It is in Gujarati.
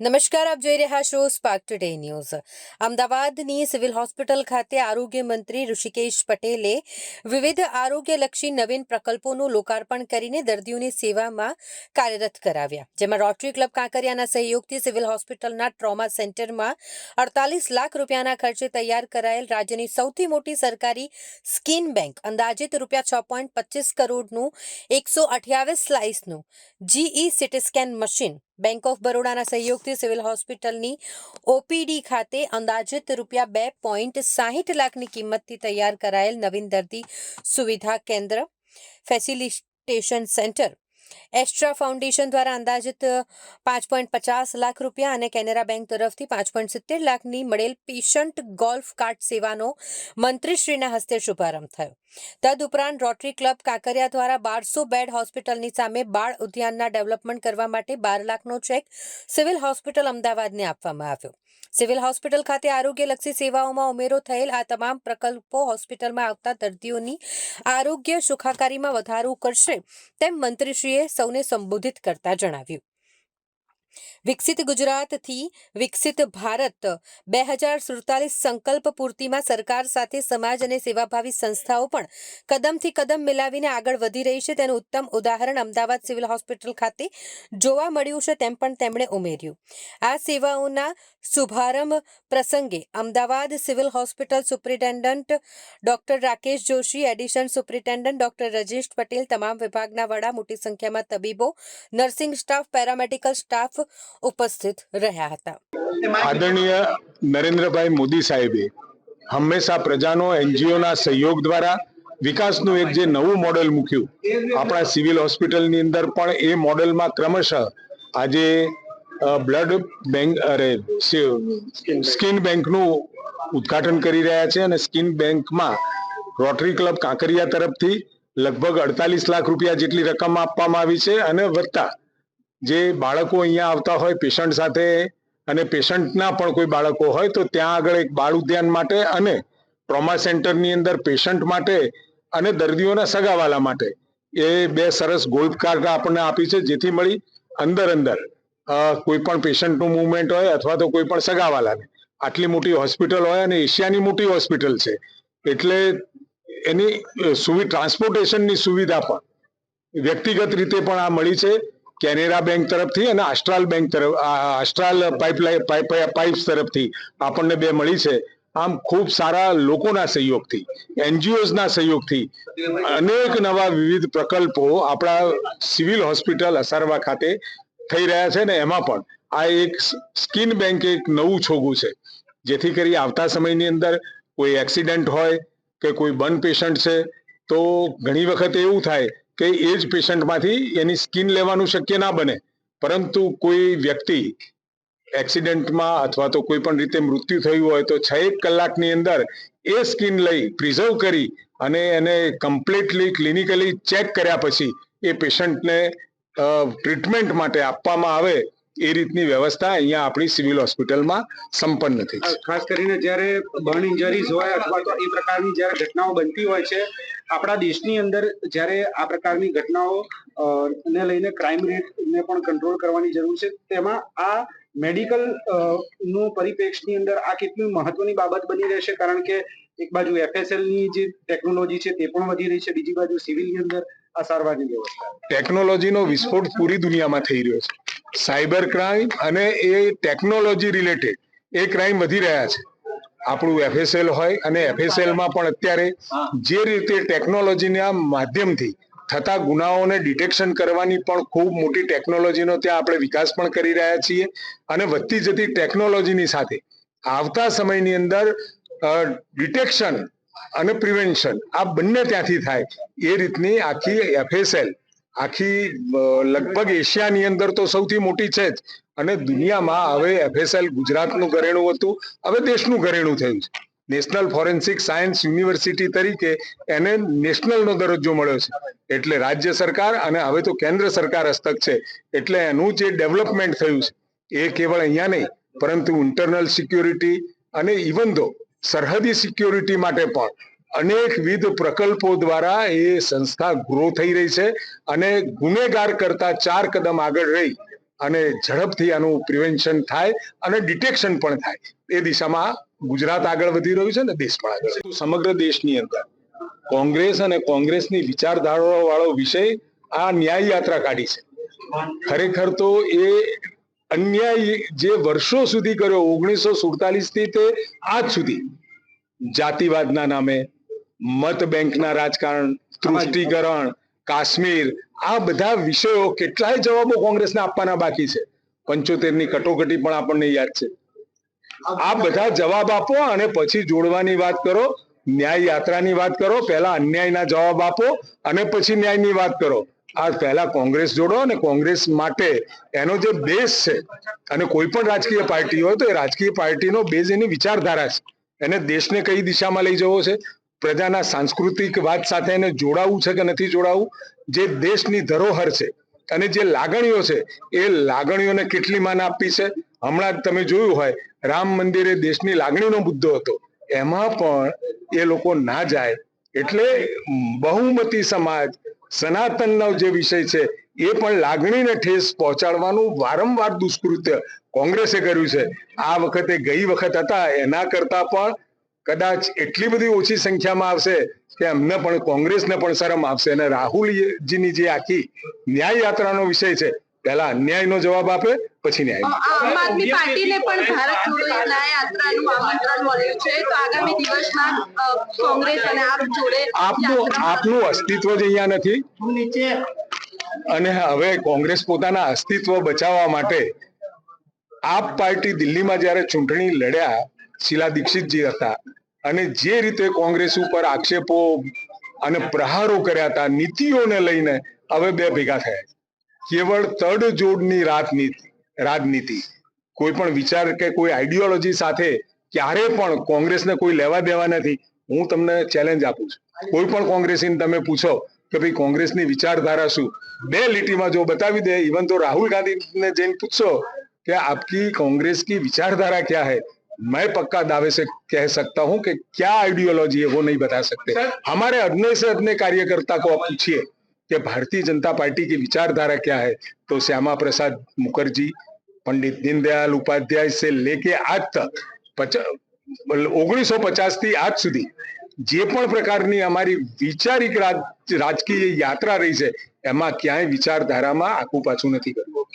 નમસ્કાર, આપ જોઈ રહ્યા છો સ્પાર્ક ટુડે ન્યૂઝ અમદાવાદની સિવિલ હોસ્પિટલ ખાતે આરોગ્ય મંત્રી ઋષિકેશ પટેલે વિવિધ આરોગ્યલક્ષી નવીન પ્રકલ્પોનું લોકાર્પણ કરીને દર્દીઓની સેવામાં કાર્યરત કરાવ્યા. જેમાં રોટરી ક્લબ કાંકરિયાના સહયોગથી સિવિલ હોસ્પિટલના ટ્રોમા સેન્ટરમાં અડતાલીસ લાખ રૂપિયાના ખર્ચે તૈયાર કરાયેલ રાજ્યની સૌથી મોટી સરકારી સ્કીન બેંક, અંદાજિત રૂપિયા છ પોઈન્ટ પચીસ કરોડનું એકસો અઠ્યાવીસ સ્લાઇસનું GE CT scan machine Bank of બરોડાના સહયોગથી સિવિલ હોસ્પિટલની ઓપીડી ખાતે અંદાજિત રૂપિયા બે પોઈન્ટ સાહીઠ લાખની કિંમતથી તૈયાર કરાયેલ નવીન દર્દી સુવિધા કેન્દ્ર ફેસિલિટેશન સેન્ટર એસ્ટ્રા ફાઉન્ડેશન દ્વારા અંદાજિત પાંચ પોઈન્ટ પચાસ લાખ રૂપિયા અને કેનેરા બેંક તરફથી પાંચ પોઈન્ટ સિત્તેર લાખની મળેલ પેશન્ટ ગોલ્ફ કાર્ટ સેવાનો મંત્રીશ્રીના હસ્તે શુભારંભ થયો. તદુપરાંત રોટરી ક્લબ કાંકરિયા દ્વારા બારસો બેડ હોસ્પિટલની સામે બાળ ઉદ્યાનના ડેવલપમેન્ટ કરવા માટે બાર લાખનો ચેક સિવિલ હોસ્પિટલ અમદાવાદને આપવામાં આવ્યો. સિવિલ હોસ્પિટલ ખાતે આરોગ્યલક્ષી સેવાઓમાં ઉમેરો થયેલ આ તમામ પ્રકલ્પો હોસ્પિટલમાં આવતા દર્દીઓની આરોગ્ય સુખાકારીમાં વધારો કરશે તેમ મંત્રીશ્રીએ સૌને સંબોધિત કરતા જણાવ્યું. વિકસિત ગુજરાતથી વિકસિત ભારત. બે હજાર સુડતાલીસ સંકલ્પ પૂર્તિમાં સરકાર સાથે સમાજ અને સેવાભાવી સંસ્થાઓ પણ કદમથી કદમ મિલાવીને આગળ વધી રહી છે. તેનું ઉત્તમ ઉદાહરણ અમદાવાદ સિવિલ હોસ્પિટલ ખાતે જોવા મળ્યું છે તેમ પણ તેમણે ઉમેર્યું. આ સેવાઓના શુભારંભ પ્રસંગે Ahmedabad civil hospital superintendent doctor Rakesh Joshi, addition superintendent doctor Rajesh Patel, તમામ વિભાગના વડા, મોટી સંખ્યામાં તબીબો, નર્સિંગ સ્ટાફ, પેરામેડિકલ સ્ટાફ ઉપસ્થિત રહ્યા હતા. આદરણીય નરેન્દ્રભાઈ મોદી સાહેબે હંમેશા પ્રજાનો, એનજીઓના સહયોગ દ્વારા વિકાસનું એક જે નવું મોડેલ મૂક્યું, આપણા સિવિલ હોસ્પિટલની અંદર પણ એ મોડેલમાં ક્રમશઃ આજે બ્લડ બેંક, અરે સ્કિન બેંકનું ઉદ્ઘાટન કરી રહ્યા છે અને સ્કિન બેંકમાં રોટરી ક્લબ કાંકરિયા તરફથી લગભગ અડતાલીસ લાખ રૂપિયા જેટલી રકમ આપવામાં આવી છે અને વધતા જે બાળકો અહીંયા આવતા હોય પેશન્ટ સાથે અને પેશન્ટના પણ કોઈ બાળકો હોય, તો ત્યાં આગળ એક બાળ ઉદ્યાન માટે અને ટ્રોમા સેન્ટરની અંદર પેશન્ટ માટે અને દર્દીઓના સગાવાલા માટે. એ બે સરસ ગોલ્ફ કાર્ડ આપણને આપી છે, જેથી મળી અંદર અંદર કોઈ પણ પેશન્ટનું મુવમેન્ટ હોય અથવા તો કોઈ પણ સગાવાલાને. આટલી મોટી હોસ્પિટલ હોય અને એશિયાની મોટી હોસ્પિટલ છે. એટલે એની સુવિ ટ્રાન્સપોર્ટેશનની સુવિધા પણ વ્યક્તિગત રીતે પણ આ મળી છે. કેનેરા બેંક તરફથી અને આસ્ટ્રાલ બેંક તરફ આસ્ટ્રાલ પાઇપલાઇન પાઇપ્સ તરફથી આપણને બે મળી છે. આમ ખૂબ સારા લોકોના સહયોગથી એનજીઓના સહયોગથી અનેક નવા વિવિધ પ્રકલ્પો આપણા સિવિલ હોસ્પિટલ અસારવા ખાતે થઈ રહ્યા છે ને એમાં પણ આ એક સ્કિન બેંક એક નવું છોગું છે. જેથી કરી આવતા સમયની અંદર કોઈ એક્સિડન્ટ હોય કે કોઈ બર્ન પેશન્ટ છે તો ઘણી વખત એવું થાય કે એ જ પેશન્ટમાંથી એની સ્કીન લેવાનું શક્ય ના બને. પરંતુ કોઈ વ્યક્તિ એક્સિડન્ટમાં અથવા તો કોઈ પણ રીતે મૃત્યુ થયું હોય તો છ એક કલાકની અંદર એ સ્કીન લઈ પ્રિઝર્વ કરી અને એને કમ્પ્લીટલી, ક્લિનિકલી ચેક કર્યા પછી એ પેશન્ટને ટ્રીટમેન્ટ માટે આપવામાં આવે એ રીતની વ્યવસ્થા અહીંયા આપણી સિવિલ હોસ્પિટલમાં સંપન્ન થઈ છે. ખાસ કરીને જ્યારે બર્ન ઇન્જરીઝ હોય અથવા તો એ પ્રકારની જ્યારે ઘટનાઓ બનતી હોય છે આપણા દેશની અંદર જ્યારે આ પ્રકારની ઘટનાઓ ને લઈને ક્રાઇમ રેટને પણ કંટ્રોલ કરવાની જરૂર છે તેમાં આ મેડિકલનું પરિપ્રેક્ષની અંદર આ કેટલી મહત્વની બાબત બની રહેશે? કારણ કે એક બાજુ એફએસએલની જે ટેકનોલોજી છે તે પણ વધી રહી છે બીજી બાજુ સિવિલની અંદર આ સારવારની વ્યવસ્થા. ટેકનોલોજીનો વિસ્ફોટ પૂરી દુનિયામાં થઈ રહ્યો છે. સાયબર ક્રાઇમ અને એ ટેકનોલોજી રિલેટેડ એ ક્રાઇમ વધી રહ્યા છે. આપણું એફએસએલ હોય અને એફએસએલમાં પણ અત્યારે જે રીતે ટેકનોલોજીના માધ્યમથી થતા ગુનાઓને ડિટેક્શન કરવાની પણ ખૂબ મોટી ટેકનોલોજીનો ત્યાં આપણે વિકાસ પણ કરી રહ્યા છીએ અને વધતી જતી ટેકનોલોજીની સાથે આવતા સમયની અંદર ડિટેક્શન અને પ્રિવેન્શન આ બંને ત્યાંથી થાય એ રીતની આખી એફએસએલ આખી લગભગ એશિયાની અંદર તો સૌથી મોટી છે જ. અને દુનિયામાં હવે એફએસએલ ગુજરાતનું ઘરેણું હતું, હવે દેશનું ઘરેણું થયું છે. નેશનલ ફોરેન્સિક સાયન્સ યુનિવર્સિટી તરીકે એને નેશનલનો દરજ્જો મળ્યો છે. એટલે રાજ્ય સરકાર અને હવે તો કેન્દ્ર સરકાર હસ્તક છે. એટલે એનું જે ડેવલપમેન્ટ થયું છે, એ કેવળ અહીંયા નહીં, પરંતુ ઇન્ટરનલ સિક્યોરિટી અને ઇવન ધો સરહદી સિક્યોરિટી માટે પણ. અનેકવિધ પ્રકલ્પો દ્વારા એ સંસ્થા ગ્રો થઈ રહી છે અને ગુનેગાર કરતા ચાર કદમ આગળ રહી અને ઝડપથી આનું પ્રિવેન્શન થાય અને ડિટેક્શન પણ થાય. એ દિશામાં ગુજરાત આગળ વધી રહ્યું છે ને દેશ પણ આગળ સમગ્ર દેશની અંદર કોંગ્રેસ અને કોંગ્રેસની વિચારધારા વાળો વિષય આ ન્યાય યાત્રા કાઢી છે. ખરેખર તો એ અન્યાય જે વર્ષો સુધી કર્યો, ઓગણીસો સુડતાલીસથી તે આજ સુધી જાતિવાદના નામે મત બેંકના રાજકારણ તૃષ્ટિકરણ કાશ્મીર, આ બધા વિષયો કેટલાય જવાબો કોંગ્રેસને આપવાના બાકી છે. પંચોતેરની કટોકટી પણ આપણને યાદ છે. આ બધા જવાબ આપો અને પછી જોડવાની વાત કરો, ન્યાય યાત્રાની વાત કરો, પહેલા અન્યાયના જવાબ આપો અને પછી ન્યાયની વાત કરો. આ પહેલા કોંગ્રેસ જોડો અને કોંગ્રેસ માટે એનો જે બેઝ છે અને કોઈ પણ રાજકીય પાર્ટી હોય તો એ રાજકીય પાર્ટીનો બેઝ એની વિચારધારા છે. એને દેશને કઈ દિશામાં લઈ જવો છે? પ્રજાના સાંસ્કૃતિક વાત સાથે એને જોડાવવું છે કે નથી જોડાવવું જે દેશની ધરોહર છે અને જે લાગણીઓ છે, એ લાગણીઓને કેટલી માન આપી છે? હમણાં જ તમે જોયું હોય, રામ મંદિર દેશની લાગણીનો મુદ્દો હતો. એમાં પણ એ લોકો ના જાય. એટલે બહુમતી સમાજ, સનાતનનો જે વિષય છે, એ પણ લાગણીને ઠેસ પહોંચાડવાનું વારંવાર દુષ્કૃત્ય કોંગ્રેસે કર્યું છે. આ વખતે ગઈ વખત હતા, એના કરતા પણ કદાચ એટલી બધી ઓછી સંખ્યામાં આવશે કે એમને પણ કોંગ્રેસને પણ શરમ આપશે. અને રાહુલજીની જે આખી ન્યાય યાત્રાનો વિષય છે પહેલા અન્યાયનો જવાબ આપે પછી ન્યાય. આમ આદમી પાર્ટીને પણ ભારત જોડો ન્યાય યાત્રાનું આમંત્રણ મળ્યું છે. તો આગામી દિવસમાં કોંગ્રેસ અને આપ જોડે આપનું આપનું અસ્તિત્વ જ અહીંયા નથી. અને હવે કોંગ્રેસ પોતાના અસ્તિત્વ બચાવવા માટે આપ પાર્ટી દિલ્હીમાં જ્યારે ચૂંટણી લડ્યા શીલા દીક્ષિતજી હતા. અને જે રીતે કોંગ્રેસ ઉપર આક્ષેપો અને પ્રહારો કર્યા હતા, નીતિઓને લઈને હવે બે ભેગા થયા કેવળ તડજોડની રાજનીતિ રાજનીતિ. કોઈ પણ વિચાર કે કોઈ આઈડિયોલોજી સાથે ક્યારે પણ કોંગ્રેસને કોઈ લેવા દેવા નથી. હું તમને ચેલેન્જ આપું છું. કોઈ પણ કોંગ્રેસીને તમે પૂછો કે ભાઈ કોંગ્રેસની વિચારધારા શું? બે લીટીમાં જો બતાવી દે ઇવન તો રાહુલ ગાંધીને જઈને પૂછશો કે આપકી કોંગ્રેસ કી વિચારધારા ક્યાં હૈ? मैं पक्का दावे से कह सकता हूं कि क्या आइडियोलॉजी है वो नहीं बता सकते हमारे अदने से अदने कार्यकर्ता को आप पूछिए कि भारतीय जनता पार्टी की विचारधारा क्या है तो श्यामा प्रसाद मुखर्जी पंडित दीनदयाल उपाध्याय से लेके આજ તક ઓગણીસો પચાસ થી આજ સુધી જે પણ પ્રકારની અમારી વિચારિક રાજ- રાજકીય યાત્રા રહી છે એમાં ક્યાંય વિચારધારામાં આખું પાછું નથી કર્યું